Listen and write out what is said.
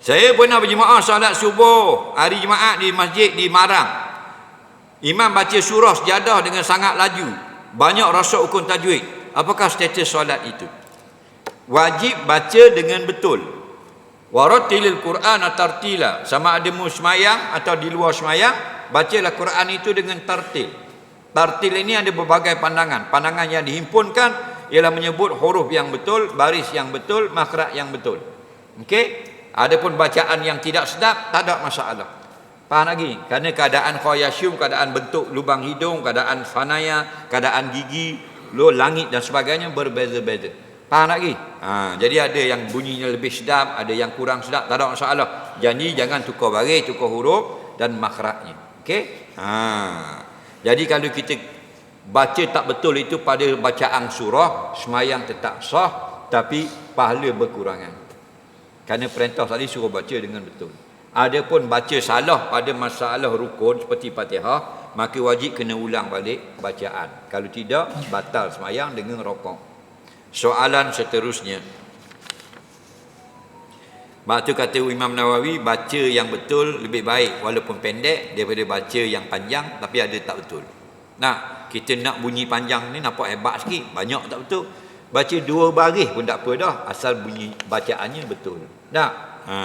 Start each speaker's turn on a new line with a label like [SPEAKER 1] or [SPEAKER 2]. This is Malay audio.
[SPEAKER 1] Saya pernah berjemaah solat subuh hari Jumaat di masjid di Marang. Imam baca surah sejadah dengan sangat laju. Banyak rasa hukum tajwid. Apakah status solat itu? Wajib baca dengan betul. Waratilil Quran tartila. Sama ada mu semayang atau di luar semayang, bacalah Quran itu dengan tartil. Tartil ini ada berbagai pandangan. Pandangan yang dihimpunkan ialah menyebut huruf yang betul, baris yang betul, makhraj yang betul. Okey? Adapun bacaan yang tidak sedap tak ada masalah. Faham lagi? Kerana keadaan khoyasyum, keadaan bentuk lubang hidung, keadaan fanaya, keadaan gigi, lo langit dan sebagainya berbeza-beza. Faham lagi? Ha, jadi ada yang bunyinya lebih sedap, ada yang kurang sedap, tak ada masalah. Janji jangan tukar baris, tukar huruf dan makhrajnya. Okey? Ha. Jadi kalau kita baca tak betul itu pada bacaan surah, semayang tetap sah tapi pahala berkurangan. Kerana perintah tadi suruh baca dengan betul. Adapun baca salah pada masalah rukun seperti Fatihah, maka wajib kena ulang balik bacaan. Kalau tidak, batal semayang dengan rokok. Soalan seterusnya. Sebab tu kata Imam Nawawi, baca yang betul lebih baik walaupun pendek daripada baca yang panjang tapi ada tak betul. Nah, kita nak bunyi panjang ni nampak hebat sikit, banyak tak betul. Baca dua baris pun tak apa dah, asal bunyi bacaannya betul. Tak? Ha.